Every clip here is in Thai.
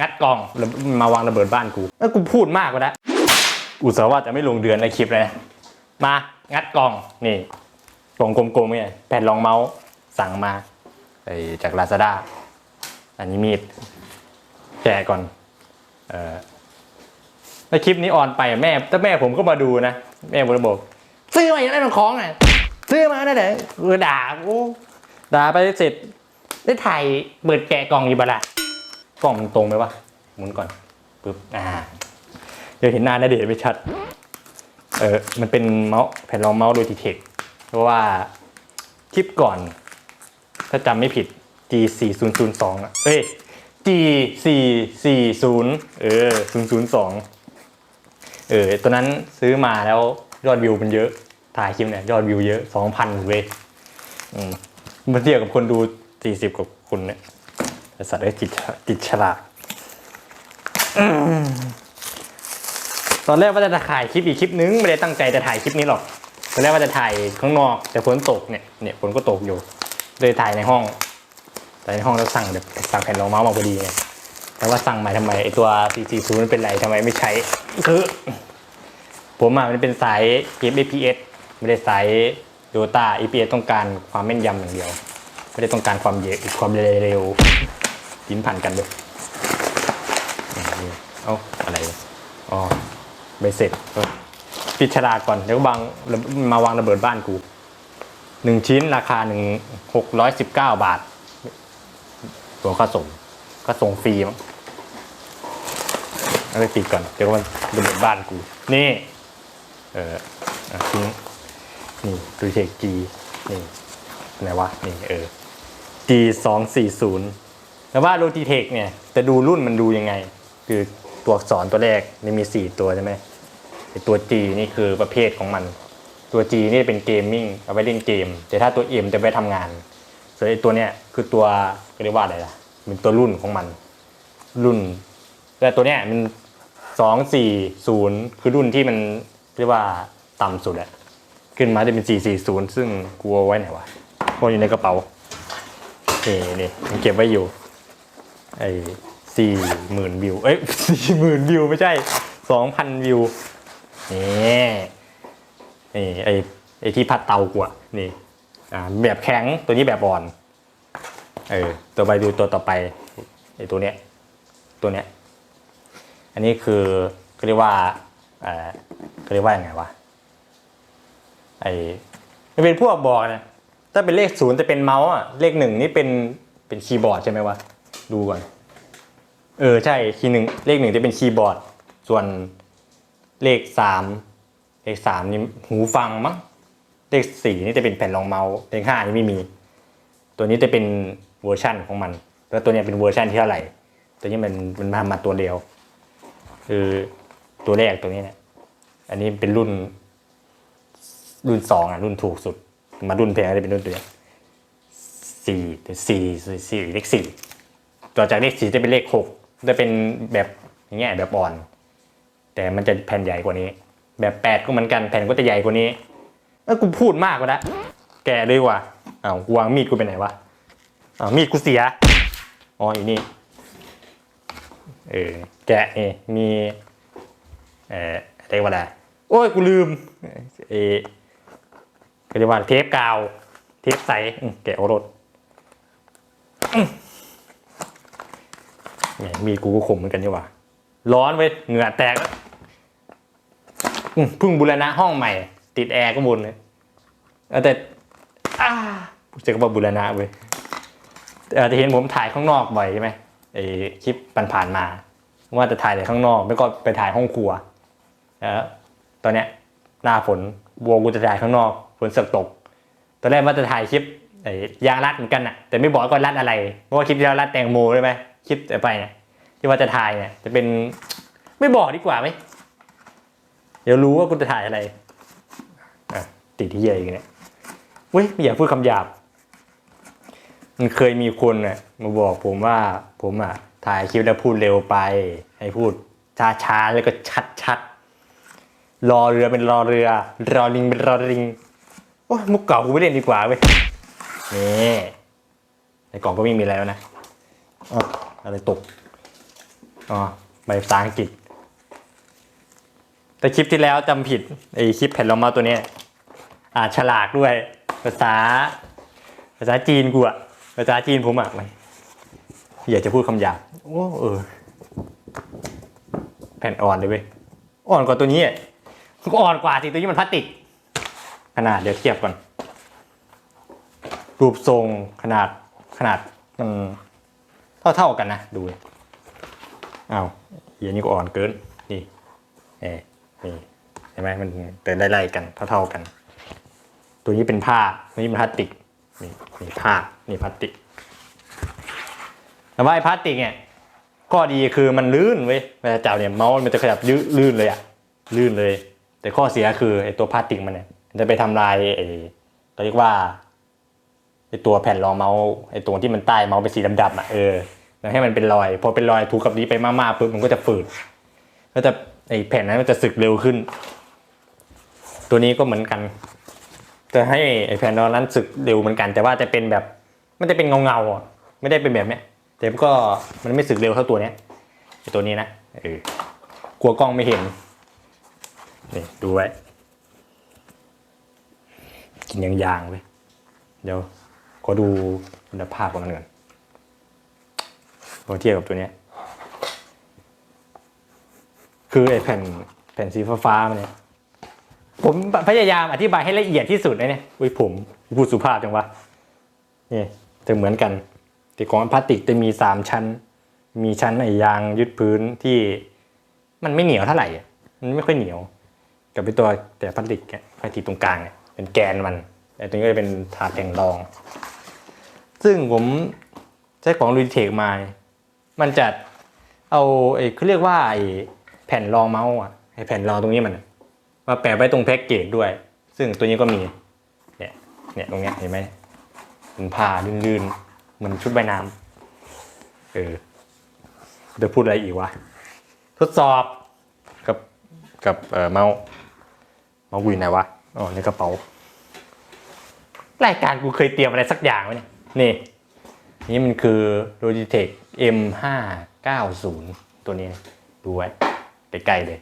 งัดกล่องแล้วมาวางระเบิดบ้านกูเอ้ยกูพูดมากกว่านะอุตส่าห์ว่าจะไม่ลงเดือนในคลิปเลยนะมา งัดกล่องนี่กล่องกลมๆเนี่ยแผ่นรองเมาส์สั่งมาไอ้จากลาซาด้าอันนี้มีดแกะก่อน เออแล้วคลิปนี้ออนไปอะแม่ถ้าแม่ผมก็มาดูนะ แม่ผมจะบอกซื้อมาอย่างไรของอะซื้อมาได้ไหนเออด่าโอ้ด่าไปเสร็จได้ถ่ายเปิดแกะกล่องอยู่บละ กล่องมันตรงไหมวะหมุนก่อนปึ๊บอ่าเดี๋ยวเห็นหน้านาเดชไม่ชัดเออมันเป็นเมาส์แผ่นรองเมาส์โดยทีเทคเพราะว่าคลิปก่อน ถ้าจำไม่ผิด G 4 0 0 2 อะเอ้ย G 4 4 0 เออ002 เออตัวนั้นซื้อมาแล้วยอดวิวมันเยอะ ถ่ายคลิปเนี่ยยอดวิวเยอะ 2,000เว้ยอืมมาเทียบกับคนดู 40กว่าคนเนี่ย ไอสัตว์ได้ติดติดฉลาดอืมตอนแรกว่าจะถ่ายคลิปอีกคลิปนึงไม่ได้ตั้งใจจะถ่ายคลิปนี้หรอกตอนแรกว่าจะถ่ายข้างนอกแต่ฝนตกเนี่ยเนี่ยฝนก็ตกอยู่เลยถ่ายในห้องแต่ในห้องแล้วสั่งแบบสั่งแผ่นรองเมาส์มาพอดีไงแต่ว่าสั่งมาทำไมไอตัว 440 มันเป็นไรทำไมไม่ใช้คือผมอะมันเป็นสายเกม APS ไม่ได้สาย Dota APS ต้องการความแม่นยำอย่างเดียว ไม่ได้ต้องการความเยอะความเร็ว กินผ่านกันด้วยเอ้าอะไรอ๋อใบเสร็จปิดฉลากก่อนเดี๋ยวบางมาวางระเบิดบ้านกูหนึ่งชิ้นราคาหนึ่งหกร้อยสิบเก้าบาท ตัวค่าส่งก็ส่งฟรีมั้งเอาไปปิดก่อน เดี๋ยวมันระเบิดบ้านกู นี่ เอออะทิ้งนี่ดูเทคจีนี่ไหนวะ นี่ เออ G สองสี่ศูนย์ แต่ว่าโลจิเทคเนี่ยจะดูรุ่นมันดูยังไง คือตัวอักษรตัวแรกมันมีสี่ตัวใช่ไหมตัว G นี่คือประเภทของมัน ตัว G นี่เป็นเกมมิ่งเอาไว้เล่นเกม แต่ถ้าตัว M จะไปทำงาน ส่วนไอ้ตัวเนี้ยคือตัวเรียกว่าอะไรล่ะเป็นตัวรุ่นของมัน รุ่น แต่ตัวเนี้ยมันสองสี่ศูนย์คือรุ่นที่มันเรียกว่าต่ำสุดอะขึ้นมาจะเป็นสี่สี่ศูนย์ซึ่งกูเอาไว้ไหนวะพวอยู่ในกระเป๋านี่นี่มันเก็บไว้อยู่ ไอ้สี่หมื่นวิว เอ้ยสี่หมื่นวิวไม่ใช่สองพันวิว นี่นี่ไอ้ไอ้ที่พัดเตากูอะนี่อ่าแบบแข็งตัวนี้แบบอ่อน เออตัวไปดูตัวต่อไปไอ้ตัวเนี้ยตัวเนี้ยอันนี้คือเขาเรียกว่าเออเขาเรียกว่ายังไงวะไอ้มันเป็นพวกบอกนะถ้าเป็นเลขศูนย์จะเป็นเมาส์อะเลขหนึ่งนี่เป็นเป็นคีย์บอร์ดใช่ไหมวะ ดูก่อน เออใช่คีย์หนึ่งเลขหนึ่งจะเป็นคีย์บอร์ด ส่วนเลขสามเลขสามนี่หูฟังมั้งเลขสี่นี่จะเป็นแผ่นรองเมาส์เลขห้านี่ไม่มี ตัวนี้จะเป็นเวอร์ชั่นของมัน แล้วตัวนี้เป็นเวอร์ชันที่เท่าไหร่ ตัวนี้มันมันทำมาตัวเดียว คือตัวแรกตัวนี้เนี่ยอันนี้เป็นรุ่น รุ่นสองอะรุ่นถูกสุด มารุ่นแพงก็จะเป็นรุ่นตัวเนี้ยสี่สี่สี่สี่เลขสี่ ต่อจากเลขสี่จะเป็นเลขหกจะเป็นแบบอย่างเงี้ยแบบอ่อน แต่มันจะแผ่นใหญ่กว่านี้ แบบแปดก็เหมือนกันแผ่นก็จะใหญ่กว่านี้เอ้ยกูพูดมากกว่านะแกเลยว่ะอ้าวกูวางมีดกูไปไหนวะอ้าวมีดกูเสียอ๋ออยู่นี่เออแกะนี่มีเอ่ออะไรวะล่ะโอ้ยกูลืมเออเขาเรียกว่าเทปกาว เทปใสแกะโอรส มีกูก็ขมเหมือนกันนี่หว่า ร้อนเว้ยเหงื่อแตกแล้วเพิ่งบูรณะห้องใหม่ ติดแอร์ก็บนเลยแต่อาเจอกับบูรณะเว้ยเอ่อจะเห็นผมถ่ายข้างนอกบ่อยใช่ไหมไอคลิปผ่านๆมา ว่าจะถ่ายแต่ข้างนอกไม่ก็ไปถ่ายห้องครัวแล้วตอนเนี้ยหน้าฝนวัวกูจะถ่ายข้างนอกฝนเสกตก ตอนแรกว่าจะถ่ายคลิปไอ้ยางรัดเหมือนกันน่ะแต่ไม่บอกก่อนรัดอะไร เพราะว่าคลิปที่เรารัดแตงโมใช่ไหม คลิปต่อไปเนี่ยที่ว่าจะถ่ายเนี่ยจะเป็นไม่บอกดีกว่าไหมเดี๋ยวรู้ว่ากูจะถ่ายอะไรอะติดที่เหี้ยอีกเนี่ยเว้ยไม่อยากพูดคำหยาบ มันเคยมีคนน่ะมาบอกผมว่าผมอะถ่ายคลิปแล้วพูดเร็วไป ให้พูดช้าๆแล้วก็ชัดๆรอเรือเป็นรอเรือ รอลิงเป็นรอลิงโอ้ยมุกเก่ากูไม่เล่นดีกว่าเว้ยนี่ในกล่องก็ไม่มีอะไรแล้วนะ อะไรตก อ๋อใบภาษาอังกฤษ แต่คลิปที่แล้วจำผิดไอคลิปแผ่นรองมาตัวนี้ อ่าฉลากด้วย ภาษา ภาษาจีนกูอะภาษาจีนผมอะไม่อยากจะพูดคำหยาบโอ้เออ แผ่นอ่อนเลยเว้ย อ่อนกว่าตัวนี้อะก็อ่อนกว่าสิตัวนี้มันพลาสติก ขนาดเดี๋ยวเทียบก่อน รูปทรงขนาดขนาดมัน เท่าเท่าๆกันนะดูเอาเหี้ยนี่ก็อ่อนเกินนี่เอ้นี่เห็นไหมมันเดินไล่ๆกันเท่าๆกัน ตัวนี้เป็นผ้าตัวนี้เป็นพลาสติกนี่นี่ผ้านี่พลาสติกแต่ว่าไอ้พลาสติกเนี่ยข้อดีคือมันลื่นเว้ยเวลาจับเนี่ยเมาส์มันจะขยับลื่นลื่นเลยอะลื่นเลย แต่ข้อเสียคือไอ้ตัวพลาสติกมันเนี่ยจะไปทำลายไอ้เรียกว่า ไอตัวแผ่นรองเมาส์ไอตัวที่มันใต้เมาส์เป็นสีดำๆอะเออแล้วให้มันเป็นรอย พอเป็นรอยถูกกับนี้ไปมากๆปุ๊บมันก็จะฝืดก็จะไอแผ่นนั้นมันจะสึกเร็วขึ้น ตัวนี้ก็เหมือนกัน จะให้ไอแผ่นรองนั้นสึกเร็วเหมือนกัน แต่ว่าจะเป็นแบบมันจะเป็นเงาๆอะไม่ได้เป็นแบบเนี้ยแต่ก็มันไม่สึกเร็วเท่าตัวเนี้ยไอตัวนี้นะเออกลัวกล้องไม่เห็นนี่ดูไว้กินยางๆไปเดี๋ยว ขอดูคุณภาพของมันก่อนพอเทียบกับตัวเนี้ย คือไอ้แผ่นแผ่นสีฟ้าๆมันเนี่ย ผมพยายามอธิบายให้ละเอียดที่สุดเลยเนี่ย อุ้ยผมพูดสุภาพจังวะ นี่จะเหมือนกัน แต่ของพลาสติกจะมีสามชั้น มีชั้นไอ้ยางยึดพื้นที่มันไม่เหนียวเท่าไหร่ มันไม่ค่อยเหนียว กับไอตัวแต่พลาสติกเนี่ยพลาสติกตรงกลางเนี่ยเป็นแกนมัน แต่ตัวนี้ก็จะเป็นถาดแผ่นรอง ซึ่งผมใช้ของลูดิเทคมา มันจะเอาไอ้เขาเรียกว่าไอ้แผ่นรองเมาส์อะไอ้แผ่นรองตรงนี้มันมาแปะไว้ตรงแพ็กเกจด้วย ซึ่งตัวนี้ก็มี เนี่ย เนี่ยตรงเนี้ยเห็นไหมเป็นผ้าลื่นๆ เหมือนชุดใบน้ำเออจะพูดอะไรอีกวะ ทดสอบกับกับเออเมาส์เมาส์กูอยู่ไหนวะ อ๋อในกระเป๋ารายการกูเคยเตรียมอะไรสักอย่างไว้เนี่ย นี่ นี่มันคือ Logitech M590 ตัวนี้ ดูไว้ใกล้ๆเลย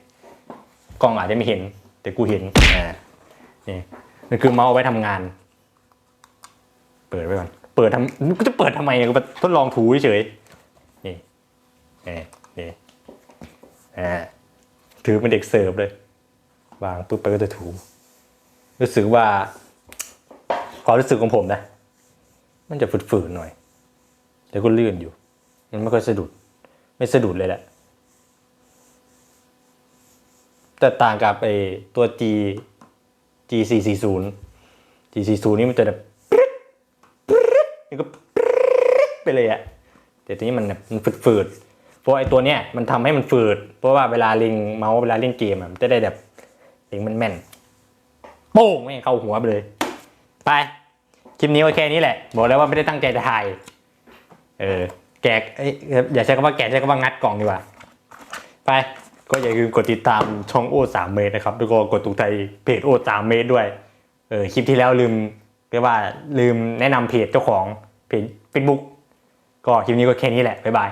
กล้องอาจจะไม่เห็น แต่กูเห็นอ่านี่มันคือเมาส์เอาไว้ทำงาน เปิดไว้ก่อน เปิดทำกูจะเปิดทำไมเนี่ยกูมาทดลองถูเฉยๆนี่นี่นี่อ่าถือเป็นเด็กเสิร์ฟเลย วางปุ๊บไปก็จะถู รู้สึกว่าความรู้สึกของผมนะ มันจะฝืดๆหน่อยแต่ก็เลื่อนอยู่ มันไม่ค่อยสะดุด ไม่สะดุดเลยแหละ แต่ต่างกับไอ้ตัว G G 4 4 0 G 4 0 นี่มันจะแบบปึ๊ดปึ๊ดนี่ก็ปึ๊ดไปเลยอะแต่ตัวนี้มันแบบมันฝืดๆเพราะไอ้ตัวเนี้ยมันทำให้มันฝืด เพราะว่าเวลาเล็งเมาส์เวลาเล่นเกมอะมันจะได้แบบเล็งมันแม่นโป้งไม่เข้าหัวไปเลย ไป ลิปนี้โอแค่นี้แหละ บอกแล้วว่าไม่ได้ตั้งใจจะถ่าย เออ แกะเอ้ยอย่าใช้คำว่าแกะใช้คำว่างัดกล่องดีกว่า ไป ก็อย่าลืมกดติดตามช่องโอสามเมตรนะครับ แล้วก็กดถูกใจเพจโอสามเมตรด้วย เออ คลิปที่แล้วลืมเรียกว่าลืมแนะนำเพจเจ้าของเพจเฟซบุ๊กก็คลิปนี้ก็แค่นี้แหละ บ๊ายบาย